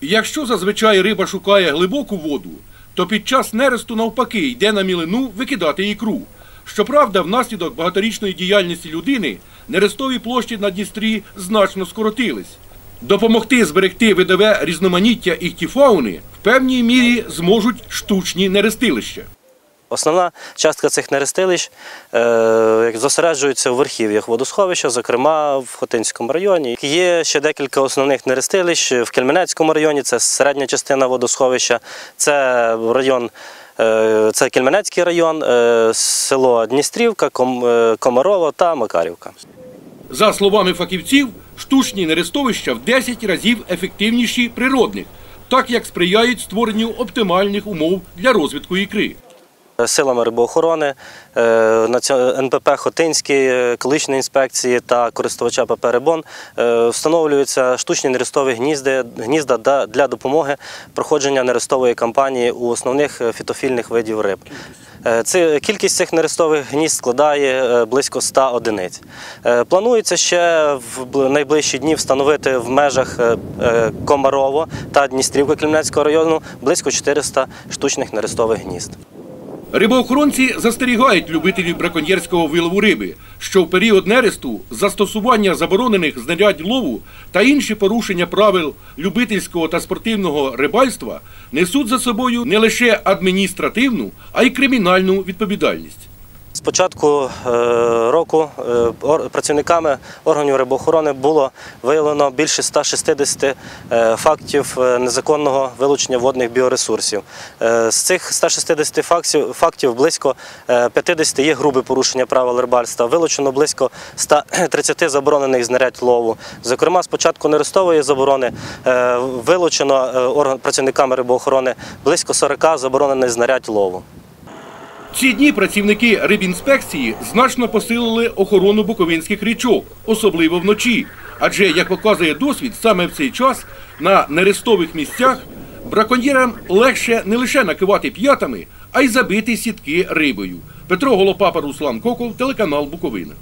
Якщо зазвичай риба шукає глибоку воду, то під час нересту навпаки йде на мілину викидати ікру. Щоправда, внаслідок багаторічної діяльності людини нерестові площі на Дністрі значно скоротились. Допомогти зберегти видове різноманіття іхтіфауни в певній мірі зможуть штучні нерестилища. Основна частка цих нерестилищ е, зосереджується у верхів'ях водосховища, зокрема в Хотинському районі. Є ще декілька основних нерестилищ в Кельменецькому районі, це середня частина водосховища, це район. е, Це Кельменецький район, е, село Дністрівка, Ком- Комарово та Макарівка. За словами фахівців, штучні нерестовища в 10 разів ефективніші природних, так як сприяють створенню оптимальних умов для розвитку ікри. Силами рибоохорони, е, НПП Хотинський, е, екологічної інспекції та користувача ПП «Рибон» е, встановлюються штучні нерестові гнізди, гнізда для допомоги проходження нерестової кампанії у основних е, фітофільних видів риб. Е, кількість цих нерестових гнізд складає е, близько 100 одиниць. Е, Планується ще в найближчі дні встановити в межах е, е, Комарово та Дністрівка Кремлянського району близько 400 штучних нерестових гнізд. Рибоохоронці застерігають любителів браконьєрського вилову риби, що в період нересту застосування заборонених знарядь лову та інші порушення правил любительського та спортивного рибальства несуть за собою не лише адміністративну, а й кримінальну відповідальність. З початку е, року е, працівниками органів рибоохорони було виявлено більше 160 е, фактів незаконного вилучення водних біоресурсів. З цих 160 фактів, близько е, 50 є грубе порушення правил рибальства. Вилучено близько 130 заборонених знарядь лову. Зокрема, з початку нерестової заборони вилучено працівниками рибоохорони близько 40 заборонених знарядь лову. Ці дні працівники рибінспекції значно посилили охорону буковинських річок, особливо вночі. Адже, як показує досвід, саме в цей час на нерестових місцях браконьєрам легше не лише накивати п'ятами, а й забити сітки рибою. Петро Голопапа, Руслан Коков, телеканал Буковина.